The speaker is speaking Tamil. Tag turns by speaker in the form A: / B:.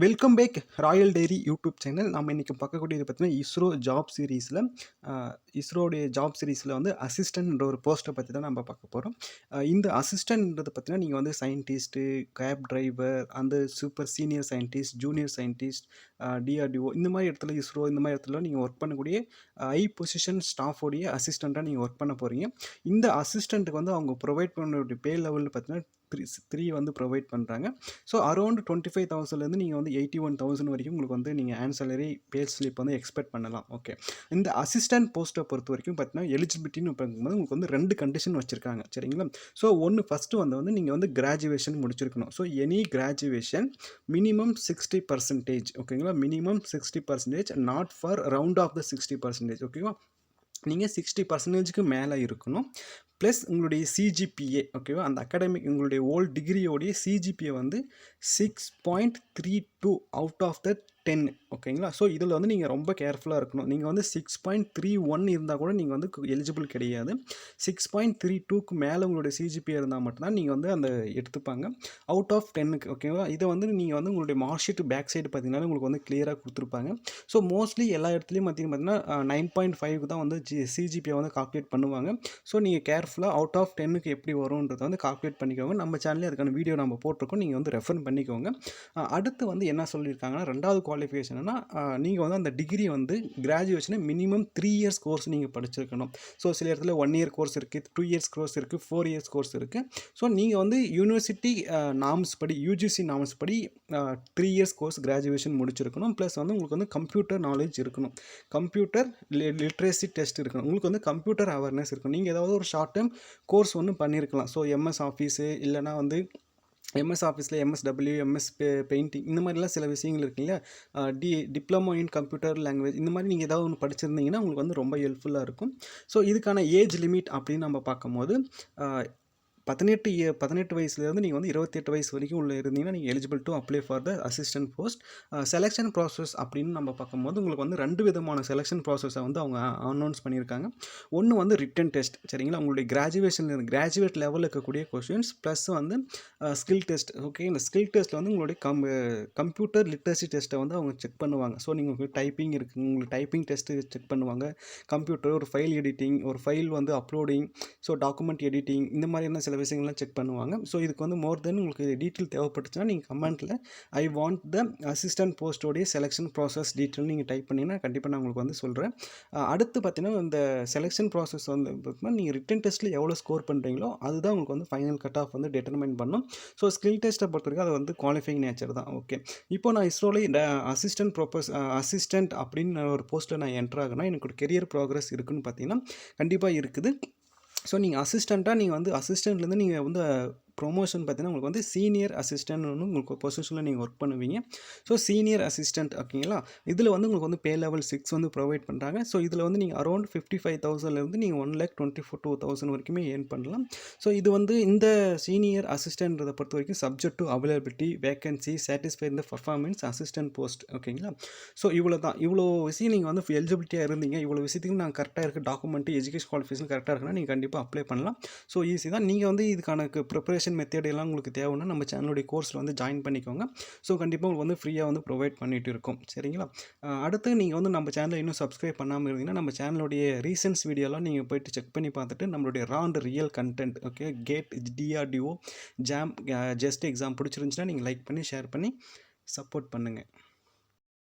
A: Welcome back royal dairy YouTube channel நம்ம இன்றைக்கி பார்க்கக்கூடியது பார்த்தீங்கன்னா இஸ்ரோ ஜாப் சீரீஸில் இஸ்ரோடைய ஜாப் சீரீஸில் வந்து அசிஸ்டன்ட்ன்ற ஒரு போஸ்ட்டை பற்றி தான் நம்ம பார்க்க போகிறோம் இந்த அசிஸ்டன்ட்ன்றது பார்த்தீங்கன்னா நீங்கள் வந்து சயின்டிஸ்ட்டு கேப் டிரைவர் அந்த super senior scientist junior scientist DRDO இந்த மாதிரி இடத்துல இஸ்ரோ இந்த மாதிரி இடத்துல நீங்கள் ஒர்க் பண்ணக்கூடிய ஐ பொசிஷன் ஸ்டாஃபோடைய அசிஸ்டண்ட்டாக நீங்கள் ஒர்க் பண்ண போகிறீங்க இந்த அசிஸ்டண்ட்டுக்கு வந்து அவங்க ப்ரொவைட் பண்ணக்கூடிய பே லெவலில் பார்த்தீங்கன்னா த்ரீ த்ரீ வந்து ப்ரொவைட் பண்ணுறாங்க ஸோ அரௌண்ட் டுவெண்ட்டி ஃபைவ் தௌசண்ட்லேருந்து நீங்கள் வந்து எயிட்டி ஒன் தௌசண்ட் வரைக்கும் உங்களுக்கு வந்து நீங்கள் ஆன்சலரி பே ஸ்லிப் வந்து எக்ஸ்பெக்ட் பண்ணலாம். ஓகே இந்த அசிஸ்டன்ட் போஸ்ட்டை பொறுத்த வரைக்கும் பார்த்தீங்கன்னா எலிஜிபிலிட்டின்னு பார்க்கும்போது உங்களுக்கு வந்து ரெண்டு கண்டிஷன் வச்சுருக்காங்க. சரிங்களா? ஸோ ஒன்று ஃபஸ்ட்டு வந்து வந்து நீங்கள் வந்து கிராஜுவேஷன் முடிச்சிருக்கணும். So any graduation minimum sixty percentage ஓகேங்களா minimum sixty percentage not for round off the sixty percentage ஓகேவா நீங்கள் சிக்ஸ்டி பர்சன்டேஜுக்கு மேலே இருக்கணும். ப்ளஸ் உங்களுடைய சிஜிபிஏ ஓகேவா அந்த அகாடமிக் உங்களுடைய ஓல்ட் டிகிரியோடைய சிஜிபிஏ வந்து six point three two out of the ten ஓகேங்களா ஸோ இதில் வந்து நீங்கள் ரொம்ப கேர்ஃபுல்லாக இருக்கணும். நீங்கள் வந்து சிக்ஸ் பாயிண்ட் த்ரீ ஒன் இருந்தால் கூட நீங்கள் வந்து எலிஜிபிள் கிடையாது. சிக்ஸ் பாயிண்ட் த்ரீ டூக்கு மேலே உங்களுடைய சிஜிபி இருந்தால் மட்டும்தான் நீங்கள் வந்து அந்த எடுத்துப்பாங்க. அவுட் ஆஃப் டென்னுக்கு ஓகேங்களா இதை வந்து நீங்கள் வந்து உங்களுடைய மார்க் ஷீட் பேக் சைடு பார்த்தீங்கன்னா உங்களுக்கு வந்து கிளியராக கொடுத்துருப்பாங்க. ஸோ மோஸ்ட்லி எல்லா இடத்துலையும் பார்த்தீங்கன்னா பார்த்தீங்கன்னா நைன் பாயிண்ட் ஃபைவ்க்கு தான் வந்து ஜி சிஜிபியை வந்து கால்குலேட் பண்ணுவாங்க. ஸோ நீங்கள் கேர்ஃபுல்லாக அவுட் ஆஃப் டென்னுக்கு எப்படி வரும்ன்றதை வந்து கால்குலேட் பண்ணிக்கோங்க. நம்ம சேனலே அதுக்கான வீடியோ நம்ம போட்டிருக்கோம். நீங்கள் வந்து ரெஃபர் பண்ணிக்கோங்க. அடுத்து வந்து என்ன சொல்லியிருக்காங்கன்னா ரெண்டாவது குவாலிஃபிகேஷன்னா நீங்கள் வந்து அந்த டிகிரி வந்து கிராஜுவேஷனை மினிமம் த்ரீ இயர்ஸ் கோர்ஸ் நீங்கள் படிச்சிருக்கணும். ஸோ சில இடத்துல ஒன் இயர் கோர்ஸ் இருக்குது டூ இயர்ஸ் கோர்ஸ் இருக்குது ஃபோர் இயர்ஸ் கோர்ஸ் இருக்குது ஸோ நீங்கள் வந்து யூனிவர்சிட்டி நாம்ஸ் படி யூஜிசி நாம்ஸ் படி த்ரீ இயர்ஸ் கோர்ஸ் கிராஜுவேஷன் முடிச்சிருக்கணும். ப்ளஸ் வந்து உங்களுக்கு வந்து கம்ப்யூட்டர் நாலேஜ் இருக்கணும். கம்ப்யூட்டர் லிட்ரேசி டெஸ்ட் இருக்கணும். உங்களுக்கு வந்து கம்ப்யூட்டர் அவேர்னஸ் இருக்கணும். நீங்கள் ஏதாவது ஒரு ஷார்ட் டைம் கோர்ஸ் ஒன்று பண்ணியிருக்கலாம் ஸோ எம்எஸ் ஆஃபீஸு இல்லைனா வந்து எம்எஸ் ஆஃபீஸில் எம்எஸ்டபிள்யூ எம்எஸ் பெ பெயிண்டிங் இந்த மாதிரிலாம் சில விஷயங்கள் இருக்கு இல்லையா D diploma in computer language இந்த மாதிரி நீங்கள் ஏதாவது ஒன்று படிச்சிருந்தீங்கன்னா உங்களுக்கு வந்து ரொம்ப ஹெல்ப்ஃபுல்லாக இருக்கும். ஸோ இதுக்கான ஏஜ் லிமிட் அப்படின்னு நம்ம பார்க்கும்போது பதினெட்டு பதினெட்டு வயசுலேருந்து நீங்கள் வந்து இருபத்தெட்டு வயசு வரைக்கும் உள்ள இருந்தீங்கன்னா நீங்கள் eligible to apply for the assistant post selection process அப்படின்னு நம்ம பார்க்கும்போது உங்களுக்கு வந்து ரெண்டு விதமான செலெக்ஷன் ப்ராசஸை வந்து அவங்க அனௌன்ஸ் பண்ணியிருக்காங்க. ஒன்று வந்து ரிட்டன் டெஸ்ட் சரிங்களா? உங்களுடைய கிராஜுவேஷன் கிராஜுவேட் லெவலில் இருக்கக்கூடிய கொஷின்ஸ் ப்ளஸ் வந்து ஸ்கில் டெஸ்ட் ஓகே இந்த ஸ்கில் டெஸ்ட்டில் வந்து உங்களுடைய கம் கம்ப்யூட்டர் லிட்ரஸி டெஸ்ட்டை வந்து அவங்க செக் பண்ணுவாங்க. ஸோ நீங்கள் உங்களுக்கு டைப்பிங் இருக்குது உங்களுக்கு டைப்பிங் டெஸ்ட்டு செக் பண்ணுவாங்க. கம்ப்யூட்டர் ஒரு ஃபைல் எடிட்டிங் ஒரு ஃபைல் வந்து அப்லோடிங் ஸோ டாக்குமெண்ட் எடிட்டிங் இந்த மாதிரியான சில விஷயங்கள்லாம் செக் பண்ணுவாங்க. ஸோ இதுக்கு வந்து மோர் தென் உங்களுக்கு டீட்டெயில் தேவைப்பட்டுச்சுன்னா நீங்கள் கமெண்ட்டில் ஐ வாண்ட் த அசிஸ்டன்ட் போஸ்டோடைய செலெக்ஷன் ப்ராசஸ் டீட்டெயில் நீங்கள் டைப் பண்ணிங்கன்னா கண்டிப்பாக நான் உங்களுக்கு வந்து சொல்கிறேன் அடுத்து பார்த்தீங்கன்னா இந்த செலெக்ஷன் ப்ராசஸ் வந்து பார்த்தீங்கன்னா நீங்கள் ரிட்டன் டெஸ்ட்டில் எவ்வளோ ஸ்கோர் பண்ணுறீங்களோ அதுதான் உங்களுக்கு வந்து ஃபைனல் கட் ஆஃப் வந்து டிட்டர்மைன் பண்ணும். ஸோ ஸ்கில் டெஸ்ட்டை பொறுத்த வரைக்கும் அது வந்து குவாலிஃபைங் நேச்சர் தான். ஓகே இப்போ நான் இஸ்ரோவில் அசிஸ்டன்ட் ப்ரொபஸ் அசிஸ்டன்ட் அப்படின்னு ஒரு போஸ்ட்டில் நான் என்ட்ராகனா எனக்கு ஒரு கெரியர் ப்ராக்ரஸ் இருக்குன்னு பார்த்தீங்கன்னா கண்டிப்பாக இருக்குது. ஸோ நீங்கள் அசிஸ்டண்ட்டாக நீங்கள் வந்து அசிஸ்டண்ட்லேருந்து நீங்கள் வந்து ப்ரொமோஷன் பார்த்தீங்கன்னா உங்களுக்கு வந்து சீனியர் அசிஸ்டன்ட் ஒன்று உங்களுக்கு பொசிஷனில் நீங்கள் ஒர்க் பண்ணுவீங்க. ஸோ சீனியர் அசிஸ்டன்ட் ஓகேங்களா இதில் வந்து உங்களுக்கு வந்து பே லெவல் சிக்ஸ் வந்து ப்ரொவைட் பண்ணுறாங்க ஸோ இதில் வந்து நீங்கள் அரௌண்ட் ஃபிஃப்டி ஃபைவ் தௌசண்ட்லேருந்து நீங்கள் one lakh twenty four two thousand வரைக்குமே ஏர்ன் பண்ணலாம். ஸோ இது வந்து இந்த சீனியர் அசிஸ்டன்ட்றதை பொறுத்த வரைக்கும் subject to availability vacancy satisfy இந்த பர்ஃபார்மன்ஸ் அசிஸ்டன்ட் போஸ்ட் ஓகேங்களா? ஸோ இவ்வளோ தான் இவ்வளோ விஷயம் நீங்கள் வந்து எலிஜிபிலிட்டியாக இருந்தீங்க. இவ்வளோ விஷயத்துக்கு நான் கரெக்டாக இருக்க டாக்குமெண்ட்டு எஜுகேஷன் குவாலிஃபிகேஷன் கரெக்டாக இருக்குன்னா நீங்கள் கண்டிப்பாக அப்ளை பண்ணலாம். ஸோ ஈஸி தான். நீங்கள் வந்து இதுக்கான ப்ரிப்பரேஷன் ப்ரிப்பரேஷன் மெத்தட் எல்லாம் உங்களுக்கு தேவைன்னா நம்ம சேனலுடைய கோர்ஸில் வந்து ஜாயின் பண்ணிக்கோங்க. ஸோ கண்டிப்பாக உங்களுக்கு வந்து ஃப்ரீயாக வந்து ப்ரொவைட் பண்ணிகிட்டு இருக்கும். சரிங்களா? அடுத்து நீங்கள் வந்து நம்ம சேனலை இன்னும் சப்ஸ்கிரைப் பண்ணாமல் இருந்தீங்கன்னா நம்ம சேனலுடைய ரீசன்ஸ் வீடியோலாம் நீங்கள் போயிட்டு செக் பண்ணி பார்த்துட்டு நம்மளுடைய rant real content okay GATE DRDO JAM just exam பிடிச்சிருந்துச்சுன்னா நீங்கள் லைக் பண்ணி ஷேர் பண்ணி சப்போர்ட் பண்ணுங்கள்